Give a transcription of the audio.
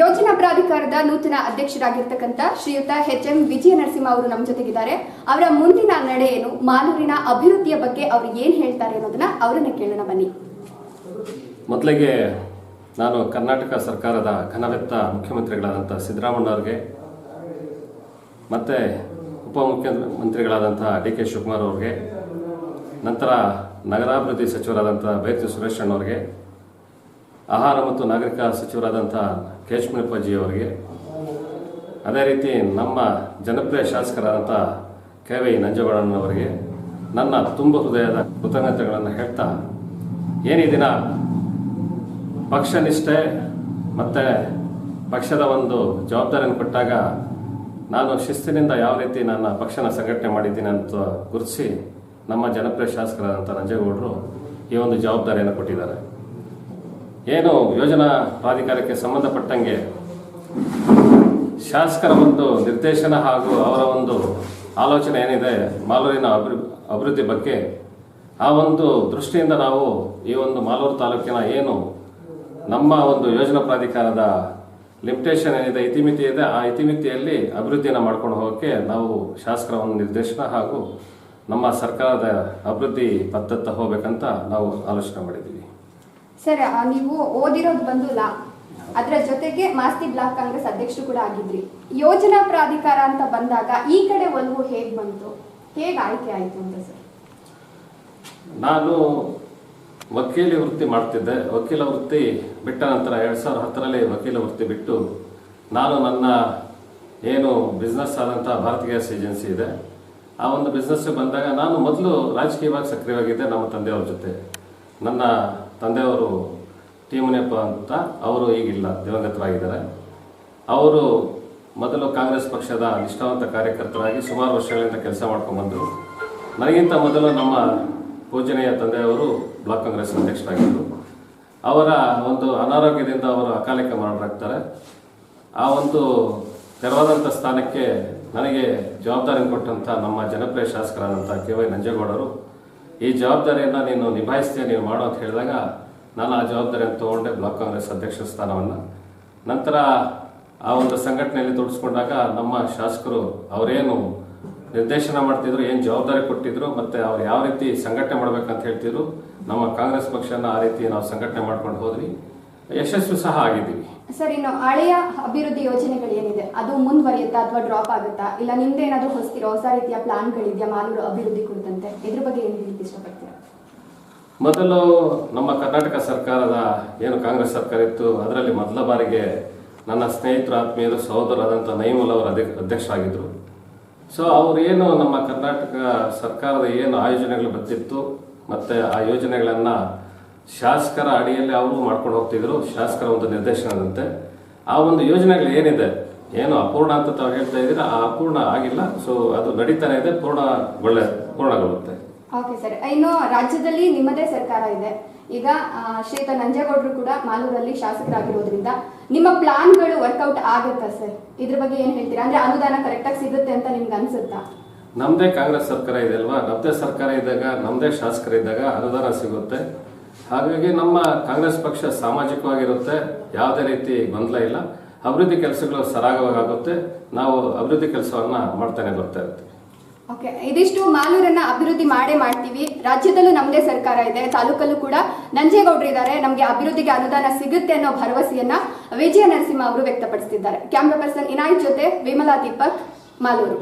ಯೋಜನಾ ಪ್ರಾಧಿಕಾರದ ನೂತನ ಅಧ್ಯಕ್ಷರಾಗಿರ್ತಕ್ಕಂಥ ಶ್ರೀಯುತ ಎಚ್ ಎಂ ವಿಜಯ ನರಸಿಂಹ ಅವರು ನಮ್ಮ ಜೊತೆಗಿದ್ದಾರೆ. ಅವರ ಮುಂದಿನ ನಡೆ ಏನು ಮಾಲೂರಿನ ಅಭಿವೃದ್ಧಿಯ ಬಗ್ಗೆ ಅವರು ಏನ್ ಹೇಳ್ತಾರೆ ಅನ್ನೋದನ್ನ ಅವರನ್ನ ಕೇಳೋಣ ಬನ್ನಿ. ಮೊದಲಿಗೆ ನಾನು ಕರ್ನಾಟಕ ಸರ್ಕಾರದ ಘನವೆತ್ತ ಮುಖ್ಯಮಂತ್ರಿಗಳಾದಂಥ ಸಿದ್ದರಾಮಣ್ಣ ಅವ್ರಿಗೆ, ಮತ್ತು ಉಪಮುಖ್ಯಮಂತ್ರಿಗಳಾದಂಥ ಡಿ ಕೆ ಶಿವಕುಮಾರ್ ಅವ್ರಿಗೆ, ನಂತರ ನಗರಾಭಿವೃದ್ಧಿ ಸಚಿವರಾದಂಥ ಬೈರತಿ ಸುರೇಶ್ ಅಣ್ಣವ್ರಿಗೆ ಆಹಾರ ಮತ್ತು ನಾಗರಿಕ ಸಚಿವರಾದಂಥ ಕೇಶ್ಮಣಪ್ಪಜ್ಜಿ ಅವರಿಗೆ ಅದೇ ರೀತಿ ನಮ್ಮ ಜನಪ್ರಿಯ ಶಾಸಕರಾದಂಥ ಕೆ ವೈ ನಂಜಗೌಡನವರಿಗೆ ನನ್ನ ತುಂಬ ಹೃದಯದ ಕೃತಜ್ಞತೆಗಳನ್ನು ಹೇಳ್ತಾ, ಏನೇ ದಿನ ಪಕ್ಷ ನಿಷ್ಠೆ ಮತ್ತು ಪಕ್ಷದ ಒಂದು ಜವಾಬ್ದಾರಿಯನ್ನು ಕೊಟ್ಟಾಗ ನಾನು ಶಿಸ್ತಿನಿಂದ ಯಾವ ರೀತಿ ನನ್ನ ಪಕ್ಷನ ಸಂಘಟನೆ ಮಾಡಿದ್ದೀನಿ ಅಂತ ಗುರುತಿಸಿ ನಮ್ಮ ಜನಪ್ರಿಯ ಶಾಸಕರಾದಂಥ ನಂಜೇಗೌಡರು ಈ ಒಂದು ಜವಾಬ್ದಾರಿಯನ್ನು ಕೊಟ್ಟಿದ್ದಾರೆ. ಏನು ಯೋಜನಾ ಪ್ರಾಧಿಕಾರಕ್ಕೆ ಸಂಬಂಧಪಟ್ಟಂಗೆ ಶಾಸಕರ ಒಂದು ನಿರ್ದೇಶನ ಹಾಗೂ ಅವರ ಒಂದು ಆಲೋಚನೆ ಏನಿದೆ, ಮಾಲೂರಿನ ಅಭಿವೃ, ಅಭಿವೃದ್ಧಿ ಬಗ್ಗೆ ಆ ಒಂದು ದೃಷ್ಟಿಯಿಂದ ನಾವು ಈ ಒಂದು ಮಾಲೂರು ತಾಲೂಕಿನ ಏನು ನಮ್ಮ ಒಂದು ಯೋಜನಾ ಪ್ರಾಧಿಕಾರದ ಲಿಮಿಟೇಷನ್ ಏನಿದೆ, ಇತಿಮಿತಿ ಇದೆ, ಆ ಇತಿಮಿತಿಯಲ್ಲಿ ಅಭಿವೃದ್ಧಿಯನ್ನು ಮಾಡ್ಕೊಂಡು ಹೋಗೋಕ್ಕೆ ನಾವು ಶಾಸಕರ ಒಂದು ನಿರ್ದೇಶನ ಹಾಗೂ ನಮ್ಮ ಸರ್ಕಾರದ ಅಭಿವೃದ್ಧಿ ಪದ್ಧತಿ ಹೋಗಬೇಕಂತ ನಾವು ಆಲೋಚನೆ ಮಾಡಿದ್ದೀವಿ. ಸರ್ ಆ, ನೀವು ಓದಿರೋದು ಬಂದು ಲಾ. ಅದರ ಜೊತೆಗೆ ಮಾಸ್ತಿ ಬ್ಲಾಕ್ ಕಾಂಗ್ರೆಸ್ ಅಧ್ಯಕ್ಷರು ಕೂಡ ಆಗಿದ್ರಿ. ಯೋಜನಾ ಪ್ರಾಧಿಕಾರ ಅಂತ ಬಂದಾಗ ಈ ಕಡೆ ಒಲವು ಹೇಗ್ ಬಂತು? ಹೇಗ್ ಆಯ್ಕೆ ಆಯ್ತು ಅಂತ ಸರ್? ನಾನು ವಕೀಲಿ ವೃತ್ತಿ ಮಾಡ್ತಿದ್ದೆ. ವಕೀಲ ವೃತ್ತಿ ಬಿಟ್ಟ ನಂತರ ಎರಡು ಸಾವಿರದ ಹತ್ತರಲ್ಲಿ ವಕೀಲ ವೃತ್ತಿ ಬಿಟ್ಟು ನಾನು ನನ್ನ ಏನು ಬಿಸ್ನೆಸ್ ಆದಂಥ ಭಾರತ್ ಗ್ಯಾಸ್ ಏಜೆನ್ಸಿ ಇದೆ. ಆ ಒಂದು ಬಿಸ್ನೆಸ್ ಬಂದಾಗ ನಾನು ಮೊದಲು ರಾಜಕೀಯವಾಗಿ ಸಕ್ರಿಯವಾಗಿದ್ದೆ ನಮ್ಮ ತಂದೆಯವ್ರ ಜೊತೆ. ನನ್ನ ತಂದೆಯವರು ಟಿ ಮುನಿಯಪ್ಪ ಅಂತ ಅವರು ಈಗಿಲ್ಲ ದಿವಂಗತರಾಗಿದ್ದಾರೆ ಅವರು ಮೊದಲು ಕಾಂಗ್ರೆಸ್ ಪಕ್ಷದ ನಿಷ್ಠಾವಂತ ಕಾರ್ಯಕರ್ತರಾಗಿ ಸುಮಾರು ವರ್ಷಗಳಿಂದ ಕೆಲಸ ಮಾಡ್ಕೊಂಡ್ಬಂದರು ನನಗಿಂತ ಮೊದಲು ನಮ್ಮ ಪೂಜನೀಯ ತಂದೆಯವರು ಬ್ಲಾಕ್ ಕಾಂಗ್ರೆಸ್ ಅಧ್ಯಕ್ಷರಾಗಿದ್ದರು. ಅವರ ಒಂದು ಅನಾರೋಗ್ಯದಿಂದ ಅವರು ಅಕಾಲಿಕ ಮರಣರಾಗ್ತಾರೆ. ಆ ಒಂದು ತೆರವಾದಂಥ ಸ್ಥಾನಕ್ಕೆ ನನಗೆ ಜವಾಬ್ದಾರಿ ಕೊಟ್ಟಂಥ ನಮ್ಮ ಜನಪ್ರಿಯ ಶಾಸಕರಾದಂಥ ಕೆ ವೈ ನಂಜೇಗೌಡರು ಈ ಜವಾಬ್ದಾರಿಯನ್ನು ನೀನು ನಿಭಾಯಿಸ್ತೀಯ ನೀವು ಮಾಡು ಅಂತ ಹೇಳಿದಾಗ ನಾನು ಆ ಜವಾಬ್ದಾರಿಯನ್ನು ತಗೊಂಡೆ ಬ್ಲಾಕ್ ಕಾಂಗ್ರೆಸ್ ಅಧ್ಯಕ್ಷ ಸ್ಥಾನವನ್ನು. ನಂತರ ಆ ಒಂದು ಸಂಘಟನೆಯಲ್ಲಿ ತೊಡಸ್ಕೊಂಡಾಗ ನಮ್ಮ ಶಾಸಕರು ಅವರೇನು ನಿರ್ದೇಶನ ಮಾಡ್ತಿದ್ರು, ಏನು ಜವಾಬ್ದಾರಿ ಕೊಟ್ಟಿದ್ರು, ಮತ್ತೆ ಅವ್ರು ಯಾವ ರೀತಿ ಸಂಘಟನೆ ಮಾಡಬೇಕಂತ ಹೇಳ್ತಿದ್ರು, ನಮ್ಮ ಕಾಂಗ್ರೆಸ್ ಪಕ್ಷನ ಆ ರೀತಿ ನಾವು ಸಂಘಟನೆ ಮಾಡ್ಕೊಂಡು ಹೋದ್ವಿ. ಯಶಸ್ವಿ ಸಹ ಆಗಿದ್ದೀವಿ. ಸರ್, ಇನ್ನು ಹಳೆಯ ಅಭಿವೃದ್ಧಿ ಯೋಜನೆಗಳು ಏನಿದೆ ಅದು ಮುಂದುವರಿಯುತ್ತಾ ಅಥವಾ ಡ್ರಾಪ್ ಆಗುತ್ತಾ? ಇಲ್ಲ ನಿಮ್ದು ಏನಾದರೂ ಹೊಸ್ತಿರೋ ಹೊಸ ರೀತಿಯ ಪ್ಲಾನ್ಗಳಿದೆಯಾ ಮಾಲೂರು ಅಭಿವೃದ್ಧಿ ಕುರಿತಂತೆ? ಇದ್ರ ಬಗ್ಗೆ ಏನು ಹೇಳಿ ಇಷ್ಟಪಡ್ತೀರಾ? ಮೊದಲು ನಮ್ಮ ಕರ್ನಾಟಕ ಸರ್ಕಾರದ, ಏನು ಕಾಂಗ್ರೆಸ್ ಸರ್ಕಾರ ಇತ್ತು, ಅದರಲ್ಲಿ ಮೊದಲ ಬಾರಿಗೆ ನನ್ನ ಸ್ನೇಹಿತರು, ಆತ್ಮೀಯರು ಸಹೋದರಾದಂಥ ನೈಮುಲ್ ಅವರು ಅಧ್ಯಕ್ಷ, ಅಧ್ಯಕ್ಷರಾಗಿದ್ದರು. ಸೊ ಅವರೇನು ನಮ್ಮ ಕರ್ನಾಟಕ ಸರ್ಕಾರದ ಏನು ಆಯೋಜನೆಗಳು ಬರ್ತಿತ್ತು, ಮತ್ತು ಆ ಯೋಜನೆಗಳನ್ನು ಶಾಸಕರ ಅಡಿಯಲ್ಲಿ ಅವರು ಮಾಡ್ಕೊಂಡು ಹೋಗ್ತಿದ್ರು. ಶಾಸಕರ ಒಂದು ನಿರ್ದೇಶನದಂತೆ ಆ ಒಂದು ಯೋಜನೆಗಳು ಏನಿದೆ? ಏನು ಅಪೂರ್ಣ ಅಂತ ತಾವು ಹೇಳ್ತಾ ಇದ್ದೀರಾ? ಆ ಅಪೂರ್ಣ ಆಗಿಲ್ಲ. ಸೊ ಅದು ನಡೀತಾನೆ ಇದೆ. ಪೂರ್ಣಗೊಳ್ಳೆ ಪೂರ್ಣಗೊಳ್ಳುತ್ತೆ. ಓಕೆ ಸರ್ ಇನ್ನು ರಾಜ್ಯದಲ್ಲಿ ನಿಮ್ಮದೇ ಸರ್ಕಾರ ಇದೆ. ಈಗ ಶ್ರೀತ ನಂಜೇಗೌಡರು ಕೂಡ ಮಾಲೂರಲ್ಲಿ ಶಾಸಕರಾಗಿರೋದ್ರಿಂದ ನಿಮ್ಮ ಪ್ಲಾನ್ಗಳು ವರ್ಕೌಟ್ ಆಗುತ್ತಾ ಸರ್ ಇದ್ರ ಬಗ್ಗೆ ಏನು ಹೇಳ್ತೀರಾ? ಅಂದ್ರೆ ಅನುದಾನ ಕರೆಕ್ಟಾಗಿ ಸಿಗುತ್ತೆ ಅಂತ ನಿಮ್ಗೆ ಅನ್ಸುತ್ತಾ? ನಮ್ಮದೇ ಕಾಂಗ್ರೆಸ್ ಸರ್ಕಾರ ಇದೆ ಅಲ್ವಾ? ನಮ್ದೇ ಸರ್ಕಾರ ಇದ್ದಾಗ ನಮ್ಮದೇ ಶಾಸಕರಿದ್ದಾಗ ಅನುದಾನ ಸಿಗುತ್ತೆ. ಹಾಗಾಗಿ ನಮ್ಮ ಕಾಂಗ್ರೆಸ್ ಪಕ್ಷ ಸಾಮಾಜಿಕವಾಗಿರುತ್ತೆ, ಯಾವುದೇ ರೀತಿ ಗೊಂದಲ ಇಲ್ಲ. ಅಭಿವೃದ್ಧಿ ಕೆಲಸಗಳು ಸರಾಗವಾಗುತ್ತೆ. ನಾವು ಅಭಿವೃದ್ಧಿ ಕೆಲಸವನ್ನ ಮಾಡ್ತಾನೆ ಬರ್ತಾ ಇರ್ತೀವಿ. ಓಕೆ, ಇದಿಷ್ಟು ಮಾಲೂರನ್ನ ಅಭಿವೃದ್ಧಿ ಮಾಡೇ ಮಾಡ್ತೀವಿ. ರಾಜ್ಯದಲ್ಲೂ ನಮ್ದೇ ಸರ್ಕಾರ ಇದೆ, ತಾಲೂಕಲ್ಲೂ ಕೂಡ ನಂಜೇಗೌಡರು ಇದ್ದಾರೆ. ನಮಗೆ ಅಭಿವೃದ್ಧಿಗೆ ಅನುದಾನ ಸಿಗುತ್ತೆ ಅನ್ನೋ ಭರವಸೆಯನ್ನ ವಿಜಯ ನರಸಿಂಹ ಅವರು ವ್ಯಕ್ತಪಡಿಸಿದ್ದಾರೆ. ಕ್ಯಾಮ್ರಾ ಪರ್ಸನ್ ಇನಾಯ್ ಜೊತೆ ವಿಮಲಾ ದೀಪಕ್, ಮಾಲೂರು.